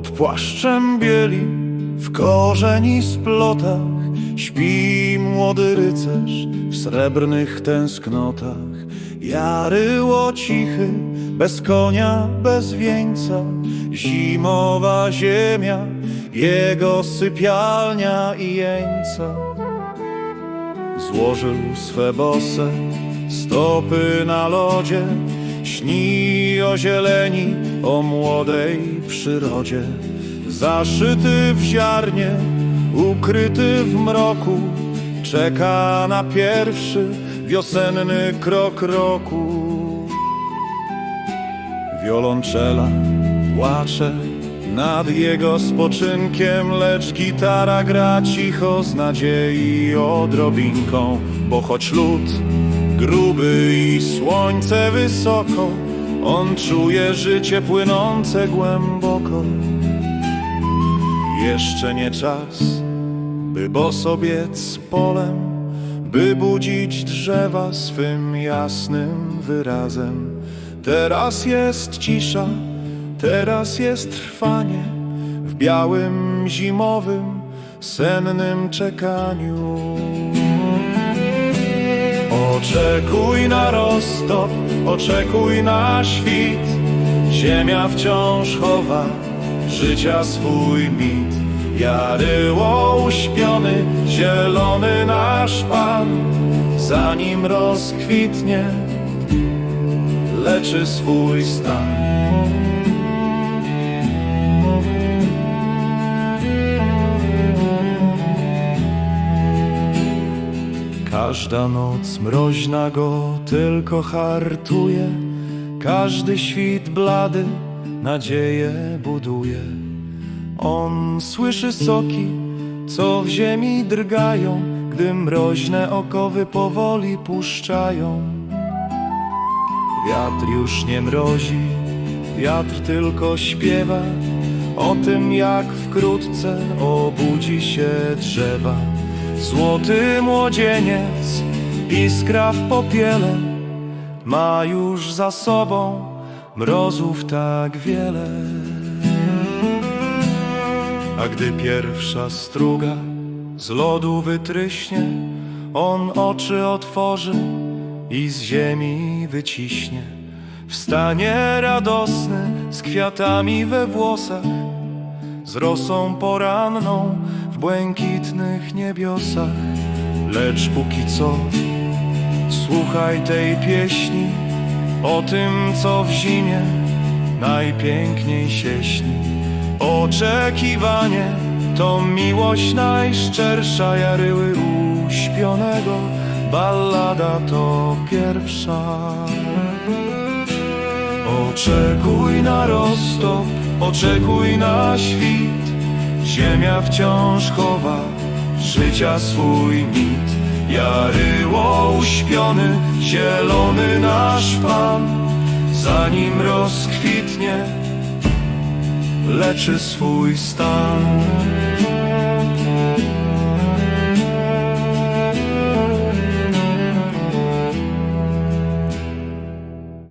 płaszczem bieli, w korzeni splotach Śpi młody rycerz w srebrnych tęsknotach. Jaryło cichy, bez konia, bez wieńca Zimowa ziemia, jego sypialnia i jeńca. Złożył swe bose stopy na lodzie Śni zieleni, o młodej przyrodzie Zaszyty w ziarnie, ukryty w mroku Czeka na pierwszy wiosenny krok roku. Wiolonczela płacze nad jego spoczynkiem Lecz gitara gra cicho z nadziei odrobinką Bo choć lód gruby i słońce wysoko On czuje życie płynące głęboko. Jeszcze nie czas, by bosobiec polem By budzić drzewa swym jasnym wyrazem. Teraz jest cisza, teraz jest trwanie W białym, zimowym, sennym czekaniu. Oczekuj na roztop, oczekuj na świt. Ziemia wciąż chowa życia swój mit. Jaryło uśpiony, zielony nasz Pan. Zanim rozkwitnie, leczy swój stan Każda noc mroźna go tylko hartuje. Każdy świt blady nadzieję buduje. On słyszy soki, co w ziemi drgają. Gdy mroźne okowy powoli puszczają. Wiatr już nie mrozi, wiatr tylko śpiewa. O tym jak wkrótce obudzi się drzewa Złoty młodzieniec, iskra w popiele Ma już za sobą mrozów tak wiele. A gdy pierwsza struga z lodu wytryśnie On oczy otworzy i z ziemi wyciśnie. Wstanie radosny z kwiatami we włosach z rosą poranną w błękitnych niebiosach. Lecz póki co, słuchaj tej pieśni o tym, co w zimie najpiękniej się śni. Oczekiwanie to miłość najszczersza, jaryły uśpionego, ballada to pierwsza. Oczekuj na roztop, oczekuj na świt Ziemia wciąż chowa życia swój mit. Jaryło uśpiony, zielony nasz Pan. Zanim rozkwitnie, leczy swój stan